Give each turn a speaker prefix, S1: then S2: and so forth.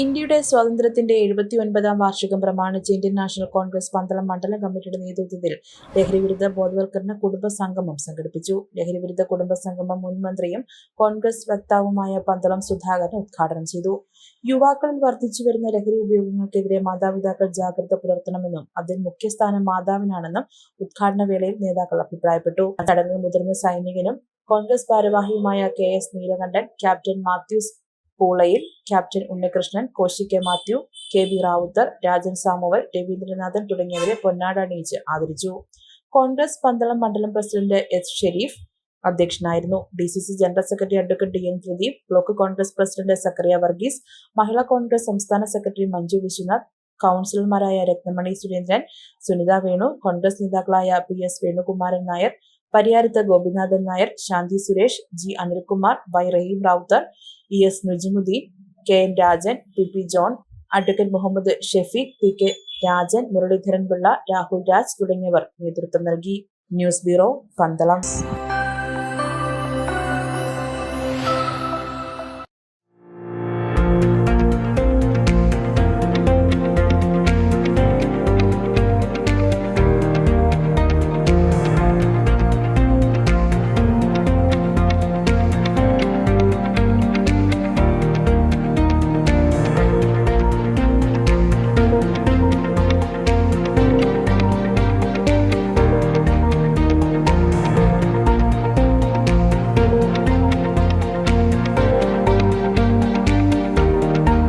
S1: ഇന്ത്യയുടെ സ്വാതന്ത്ര്യത്തിന്റെ എഴുപത്തി ഒൻപതാം വാർഷികം പ്രമാണിച്ച് ഇന്ത്യൻ നാഷണൽ കോൺഗ്രസ് പന്തളം മണ്ഡലം കമ്മിറ്റിയുടെ നേതൃത്വത്തിൽ ലഹരിവിരുദ്ധ ബോധവൽക്കരണ കുടുംബ സംഗമം സംഘടിപ്പിച്ചു. ലഹരിവിരുദ്ധ കുടുംബ സംഗമം മുൻ മന്ത്രിയും കോൺഗ്രസ് വക്താവുമായ പന്തളം സുധാകരൻ ഉദ്ഘാടനം ചെയ്തു. യുവാക്കളിൽ വർദ്ധിച്ചു വരുന്ന ലഹരി ഉപയോഗങ്ങൾക്കെതിരെ മാതാപിതാക്കൾ ജാഗ്രത പുലർത്തണമെന്നും അതിൽ മുഖ്യസ്ഥാനം മാതാവിനാണെന്നും ഉദ്ഘാടന വേളയിൽ നേതാക്കൾ അഭിപ്രായപ്പെട്ടു. ചടങ്ങിൽ മുതിർന്ന സൈനികനും Congress ഭാരവാഹിയുമായ K S Neelakantan captain Mathews Poolayil captain Unnikrishnan Koshy K Mathew K V Rawther Rajan Samuel Raveendranathan തുടങ്ങിയവരെ പൊന്നാട അണിയിച്ച് ആദരിച്ചു. കോൺഗ്രസ് പന്തളം മണ്ഡലം പ്രസിഡന്റ് എസ് ഷെരീഫ് അധ്യക്ഷനായിരുന്നു. D C C general secretary advocate D N Pradeep block Congress president Zachariah Varghese Mahila Congress സംസ്ഥാന secretary Manju Vishwanath കൗൺസിലർമാരായ രത്നമണി സുരേന്ദ്രൻ സുനിത വേണു കോൺഗ്രസ് നേതാക്കളായ P S Venukumaran Nair Pariyarath Gopinathan Nair Shanti Suresh G Anilkumar Y Rahim Rawther E S Nujimuddin K N Rajan P P John advocate Muhammad Shafeeq P K Rajan Muraleedharan Pillai Rahul Raj തുടങ്ങിയവർ നേതൃത്വം നൽകി. News bureau Pandalam.